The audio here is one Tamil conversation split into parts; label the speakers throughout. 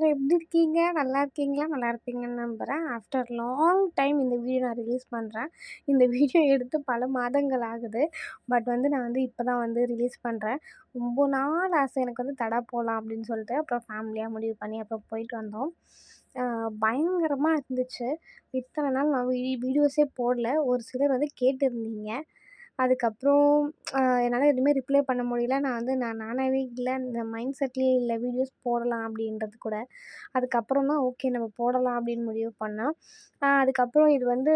Speaker 1: எல்லோரும் எப்படி இருக்கீங்க நல்லா இருக்கீங்களா நல்லா இருப்பீங்கன்னு நம்புகிறேன் ஆஃப்டர் லாங் டைம் இந்த வீடியோ நான் ரிலீஸ் பண்ணுறேன் இந்த வீடியோ எடுத்து பல மாதங்கள் ஆகுது பட் வந்து நான் வந்து இப்போ தான் வந்து ரிலீஸ் பண்ணுறேன் ரொம்ப நாள் ஆசை எனக்கு வந்து தடா போகலாம் அப்படின்னு சொல்லிட்டு அப்புறம் ஃபேமிலியாக முடிவு பண்ணி அப்புறம் போயிட்டு வந்தோம் பயங்கரமாக இருந்துச்சு இத்தனை நாள் நான் வீடியோஸே போடல ஒரு சிலர் வந்து கேட்டிருந்தீங்க அதுக்கப்புறம் என்னால் எதுவுமே ரிப்ளே பண்ண முடியல நான் வந்து நான் நானாகவே இல்லை இந்த மைண்ட் செட்லேயே இல்லை வீடியோஸ் போடலாம் அப்படின்றது கூட அதுக்கப்புறம் தான் ஓகே நம்ம போடலாம் அப்படின்னு முடிவு பண்ணேன் அதுக்கப்புறம் இது வந்து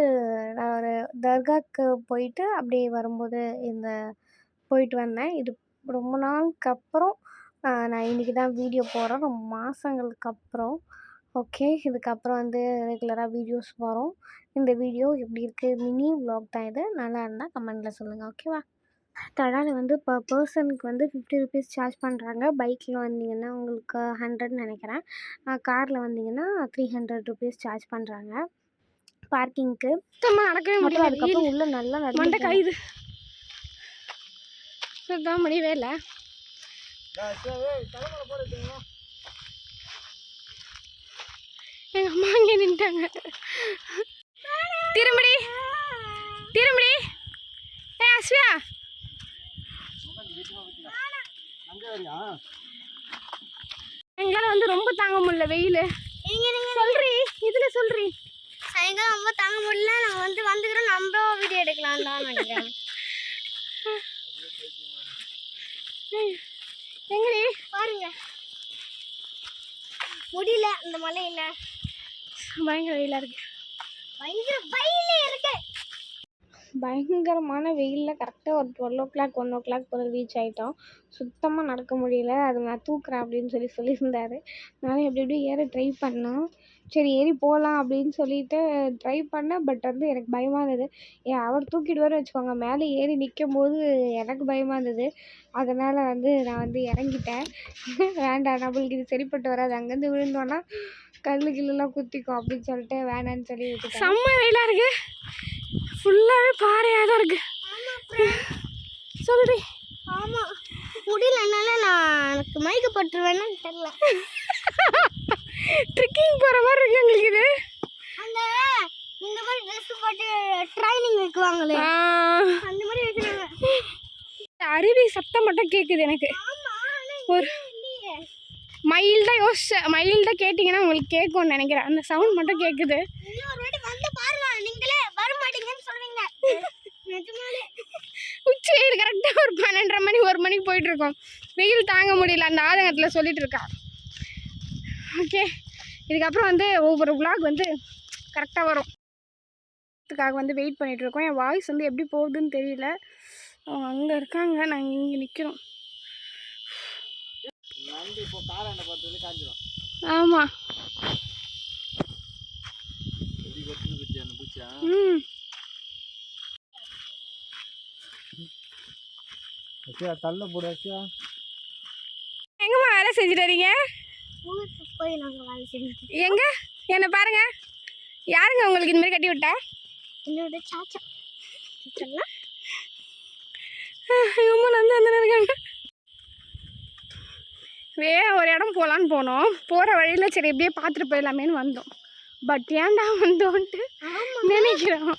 Speaker 1: நான் ஒரு தர்காவுக்கு போயிட்டு அப்படியே வரும்போது இந்த போயிட்டு வந்தேன் இது ரொம்ப நாளுக்கு அப்புறம் நான் இன்றைக்கி தான் வீடியோ போடுறேன் ரொம்ப மாதங்களுக்கு அப்புறம் ஓகே இதுக்கப்புறம் வந்து ரெகுலராக வீடியோஸ் வரும் இந்த வீடியோ எப்படி இருக்குது மினி விலாக் தான் இது நல்லா இருந்தால் கமெண்டில் சொல்லுங்கள் ஓகேவா தடால் வந்து இப்போ பர்சனுக்கு வந்து ஃபிஃப்டி ருபீஸ் சார்ஜ் பண்ணுறாங்க பைக்கில் வந்தீங்கன்னா உங்களுக்கு ஹண்ட்ரட் நினைக்கிறேன் காரில் வந்தீங்கன்னா த்ரீ ஹண்ட்ரட் ருபீஸ் சார்ஜ் பண்ணுறாங்க பார்க்கிங்க்கு நடக்கவே முடியல அதுக்கப்புறம் உள்ள நல்லா நடந்து கைது முடியவே இல்லை எங்கள் அம்மா அங்கே நின்ட்டாங்க திரும்படி திரும்படி ஏ அஸ்வியா எங்களால் வந்து ரொம்ப தாங்க முடியல
Speaker 2: வெயில்
Speaker 1: சொல்றி இதில் சொல்றி
Speaker 2: சாயங்காலம் ரொம்ப தாங்க முடியல நாங்கள் வந்து வந்துக்கிறோம் நம்ம வீடியோ எடுக்கலாம் தான் நினைக்கிறேன் எங்கடி பாருங்க முடியல அந்த மலையில்
Speaker 1: பயங்கர வெயிலாக இருக்குது
Speaker 2: பயங்கர வெயில இருக்கு
Speaker 1: பயங்கரமான வெயிலில் கரெக்டாக ஒரு twelve o'clock one o'clock போகிற ரீச் ஆகிட்டோம் சுத்தமாக நடக்க முடியல அது நான் தூக்குறேன் அப்படின்னு சொல்லி சொல்லியிருந்தாரு நானும் எப்படி எப்படி ஏற ட்ரை பண்ணேன் சரி ஏறி போகலாம் அப்படின்னு சொல்லிட்டு ட்ரை பண்ணேன் பட் வந்து எனக்கு பயமாக இருந்தது ஏன் அவர் தூக்கிடுவார்னு வச்சுக்கோங்க மேலே ஏறி போது எனக்கு பயமாக இருந்தது அதனால் வந்து நான் வந்து இறங்கிட்டேன் வேண்டாம் நம்மளுக்கு இது சரிப்பட்டு வராது அங்கேருந்து விழுந்தோன்னா கல்லு கில்லுலாம் குத்திக்கும் அப்படின்னு சொல்லிட்டு வேணான்னு சொல்லி செம்ம வெயிலாக இருக்குது ஃபுல்லாகவே பாறையாக தான் இருக்குது சொல்லுடி
Speaker 2: ஆமாம் முடியலனால நான் எனக்கு மயக்கப்பட்டுருவேன்னு தெரில
Speaker 1: ட்ரிக்கிங் போகிற மாதிரி இருக்கு எங்களுக்கு இது
Speaker 2: அந்த இந்த மாதிரி ட்ரெஸ் போட்டு ட்ரைனிங் வைக்குவாங்களே அந்த மாதிரி வைக்கிறாங்க
Speaker 1: அருவி சத்தம் மட்டும் கேட்குது எனக்கு ஒரு மைல்டாக யோசிச்ச மைல்டாக கேட்டிங்கன்னா உங்களுக்கு கேட்கும்னு நினைக்கிறேன் அந்த சவுண்ட் மட்டும் கேட்குது உச்சியில் கரெக்டாக ஒரு பன்னெண்டரை மணி ஒரு மணிக்கு போயிட்டுருக்கோம் வெயில் தாங்க முடியல அந்த ஆதங்கத்தில் சொல்லிட்டு இருக்கா ஓகே இதுக்கப்புறம் வந்து ஒவ்வொரு விலாக் வந்து கரெக்டாக வரும் அதுக்காக வந்து வெயிட் பண்ணிகிட்ருக்கோம் என் வாய்ஸ் வந்து எப்படி போகுதுன்னு தெரியல அங்கே இருக்காங்க நாங்கள் இங்கே நிற்கிறோம் ஆமாம்
Speaker 3: ம் தள்ள போடு
Speaker 1: எங்கம்மா வேலை செஞ்சுட்டு வரீங்க
Speaker 2: போய் நாங்கள்
Speaker 1: எங்க என்னை பாருங்க யாருங்க உங்களுக்கு இந்த மாதிரி கட்டி விட்ட
Speaker 2: என்னோட சாச்சா சாச்சா
Speaker 1: வந்து இருக்காங்க வே ஒரு இடம் போகலான்னு போனோம் போகிற வழியில் சரி எப்படியே பார்த்துட்டு போயிடலாமேன்னு வந்தோம் பட் ஏன்டா வந்தோன்ட்டு
Speaker 2: நினைக்கிறோம்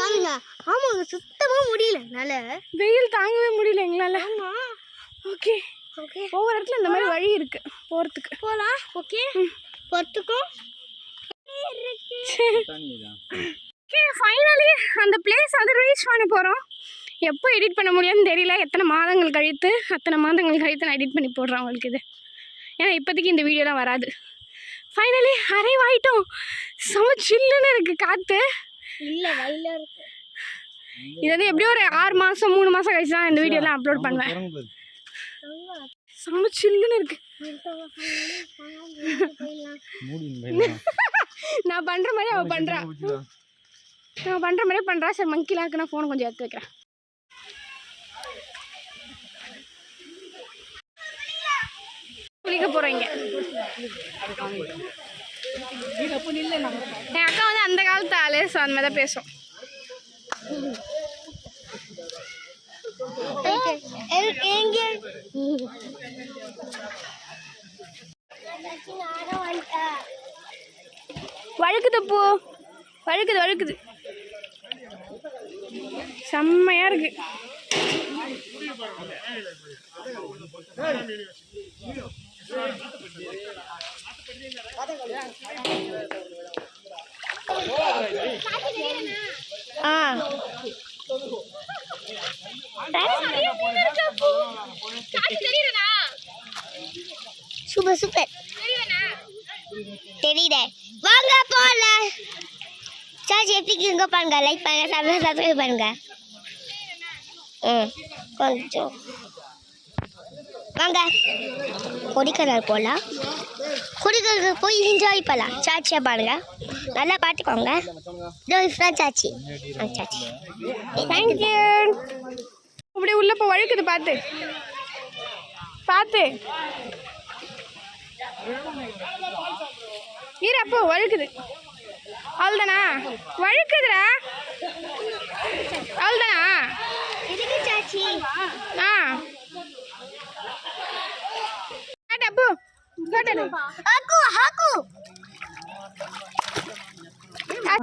Speaker 2: காணுங்க ஆமாங்க சுத்தமாக முடியல என்னால்
Speaker 1: வெயில் தாங்கவே முடியல எங்களால் ஓகே ஓகே ஒவ்வொரு இடத்துல இந்த மாதிரி வழி இருக்கு போறதுக்கு
Speaker 2: போகலாம் ஓகே போகிறதுக்கும்
Speaker 1: ஃபைனலி அந்த பிளேஸ் வந்து ரீச் பண்ண போகிறோம் எப்போ எடிட் பண்ண முடியும்னு தெரியல எத்தனை மாதங்கள் கழித்து அத்தனை மாதங்கள் கழித்து நான் எடிட் பண்ணி போடுறேன் உங்களுக்கு இது ஏன்னா இப்போதைக்கு இந்த வீடியோலாம் வராது ஃபைனலி அரைவ் ஆகிட்டோம் செம சில்லுன்னு இருக்குது காற்று
Speaker 2: இல்லை வயலாக
Speaker 1: இது வந்து எப்படியும் ஒரு ஆறு மாதம் மூணு மாதம் கழிச்சு தான் இந்த வீடியோலாம் அப்லோட் பண்ணுவேன் செம சில்லுன்னு இருக்கு நான் பண்ற மாதிரி அவ பண்றா நான் பண்ற மாதிரியே பண்றா சரி மங்கிலாக்கு நான் போன் கொஞ்சம் எடுத்து வைக்கிறேன் குளிக்க போறீங்க என் அக்கா வந்து அந்த காலத்து ஆளு ஸோ அந்த மாதிரி தான் பேசும் வழுக்குது பூ வழுக்குது வழுக்குது செம்மையா இருக்கு
Speaker 2: ஆ சூப்பர் சூப்பர் தெரியல வாங்க போல சார்ஜ் எப்படி இங்கே பாருங்க லைக் பண்ணுங்க சப்ஸ்கிரைப் சப்ஸ்கிரைப் பண்ணுங்க ம் கொஞ்சம் வாங்க கொடிக்கனால் போகலாம் கொடிக்கலுக்கு போய் என்ஜாய் பண்ணலாம் சாட்சியை பாருங்க நல்லா பார்த்துக்கோங்க இதோ சாட்சி ஆ சாட்சி
Speaker 1: தேங்க்யூ அப்படியே உள்ள போ வழுக்குது பார்த்து பார்த்து இரு அப்போ வழுக்குது அவ்வளோதானா வழுக்குதுடா அவ்வளோதானா ஆ காட்டு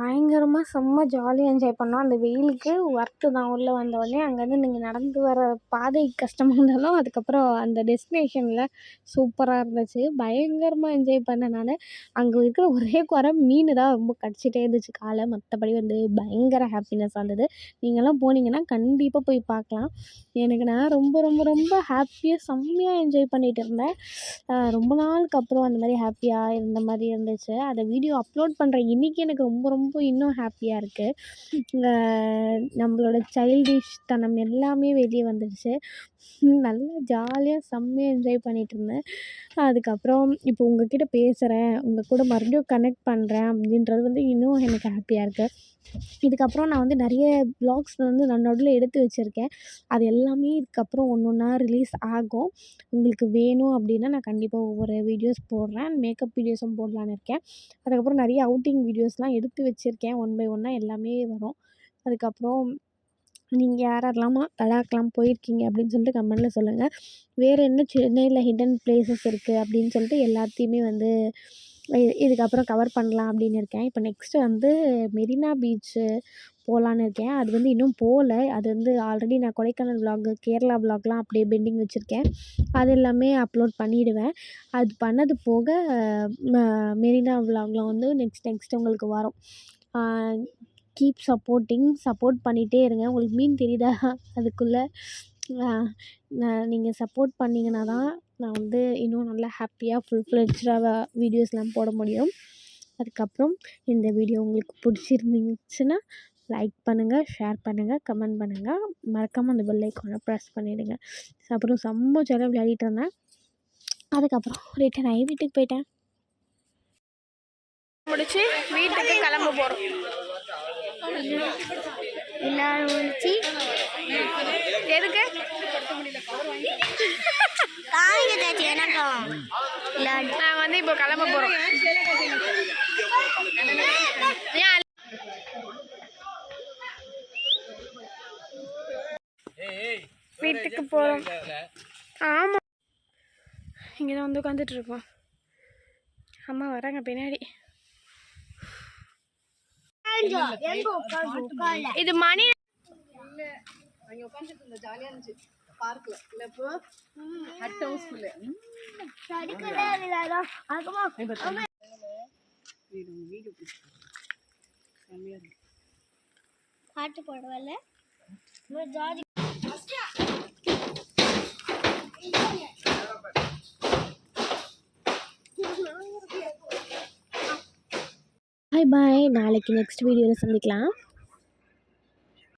Speaker 1: பயங்கரமாக செம்ம ஜாலியாக என்ஜாய் பண்ணோம் அந்த வெயிலுக்கு ஒர்த்து தான் உள்ளே வந்தோடனே அங்கேருந்து நீங்கள் நடந்து வர பாதை கஷ்டமாக இருந்தாலும் அதுக்கப்புறம் அந்த டெஸ்டினேஷனில் சூப்பராக இருந்துச்சு பயங்கரமாக என்ஜாய் பண்ண நான் அங்கே இருக்கிற ஒரே குறை மீன் தான் ரொம்ப கடிச்சிட்டே இருந்துச்சு காலை மற்றபடி வந்து பயங்கர ஹாப்பினஸ்ஸாக இருந்தது நீங்களாம் போனீங்கன்னா கண்டிப்பாக போய் பார்க்கலாம் எனக்கு நான் ரொம்ப ரொம்ப ரொம்ப ஹாப்பியாக செம்மையாக என்ஜாய் பண்ணிகிட்டு இருந்தேன் ரொம்ப நாளுக்கு அப்புறம் அந்த மாதிரி ஹாப்பியாக இருந்த மாதிரி இருந்துச்சு அதை வீடியோ அப்லோட் பண்ணுற இன்றைக்கி எனக்கு ரொம்ப ரொம்ப இன்னும் ஹாப்பியாக இருக்குது நம்மளோட சைல்டிஷ் தனம் எல்லாமே வெளியே வந்துடுச்சு நல்லா ஜாலியாக செம்மையாக என்ஜாய் பண்ணிகிட்ருந்தேன் அதுக்கப்புறம் இப்போ உங்ககிட்ட பேசுகிறேன் உங்கள் கூட மறுபடியும் கனெக்ட் பண்ணுறேன் அப்படின்றது வந்து இன்னும் எனக்கு ஹாப்பியாக இருக்குது இதுக்கப்புறம் நான் வந்து நிறைய ப்ளாக்ஸ் வந்து நான் நடுவில் எடுத்து வச்சுருக்கேன் அது எல்லாமே இதுக்கப்புறம் ஒன்று ஒன்றா ரிலீஸ் ஆகும் உங்களுக்கு வேணும் அப்படின்னா நான் கண்டிப்பாக ஒவ்வொரு வீடியோஸ் போடுறேன் மேக்கப் வீடியோஸும் போடலான்னு இருக்கேன் அதுக்கப்புறம் நிறைய அவுட்டிங் வீடியோஸ்லாம் எடுத்து எடுத்து வச்சுருக்கேன் ஒன் பை ஒன்னாக எல்லாமே வரும் அதுக்கப்புறம் நீங்கள் யார் யாரெல்லாமா லடாக்லாம் போயிருக்கீங்க அப்படின்னு சொல்லிட்டு கமெண்ட்டில் சொல்லுங்கள் வேறு என்ன சென்னையில் ஹிடன் பிளேசஸ் இருக்குது அப்படின்னு சொல்லிட்டு எல்லாத்தையுமே வந்து இதுக்கப்புறம் கவர் பண்ணலாம் அப்படின்னு இருக்கேன் இப்போ நெக்ஸ்ட்டு வந்து மெரினா பீச்சு போகலான்னு இருக்கேன் அது வந்து இன்னும் போகல அது வந்து ஆல்ரெடி நான் கொடைக்கானல் விலாக் கேரளா விலாக்லாம் அப்படியே பெண்டிங் வச்சுருக்கேன் அது எல்லாமே அப்லோட் பண்ணிவிடுவேன் அது பண்ணது போக மெரினா விலாக்லாம் வந்து நெக்ஸ்ட் நெக்ஸ்ட் உங்களுக்கு வரும் கீப் சப்போர்ட்டிங் சப்போர்ட் பண்ணிகிட்டே இருங்க உங்களுக்கு மீன் தெரியுதா அதுக்குள்ளே நான் நீங்கள் சப்போர்ட் பண்ணிங்கன்னா தான் நான் வந்து இன்னும் நல்லா ஹாப்பியாக ஃபுல் ஃப்ளெட்ஜாக வீடியோஸ்லாம் போட முடியும் அதுக்கப்புறம் இந்த வீடியோ உங்களுக்கு பிடிச்சிருந்துச்சுன்னா லைக் பண்ணுங்கள் ஷேர் பண்ணுங்கள் கமெண்ட் பண்ணுங்கள் மறக்காமல் அந்த பெல் ஐக்கானை ப்ரெஸ் பண்ணிவிடுங்க அப்புறம் செம்ம ஜாலியாக விளையாடிட்டு இருந்தேன் அதுக்கப்புறம் ரிட்டர்ன் ஆகி வீட்டுக்கு போயிட்டேன் முடிச்சு வீட்டுக்கு கிளம்ப போகிறோம்
Speaker 2: எல்லாரும் முடிச்சு
Speaker 1: எதுக்கு வந்து இப்போ கிளம்ப போகிறோம் வீட்டுக்கு போகிறோம் ஆமாம் இங்கே தான் வந்து உட்காந்துட்ருக்கோம் அம்மா வராங்க பின்னாடி இது மணி
Speaker 2: பாட்டு போடுவல ஜாதி
Speaker 1: பாய் பாய் நாளைக்கு நெக்ஸ்ட் வீடியோவில் சந்திக்கலாம்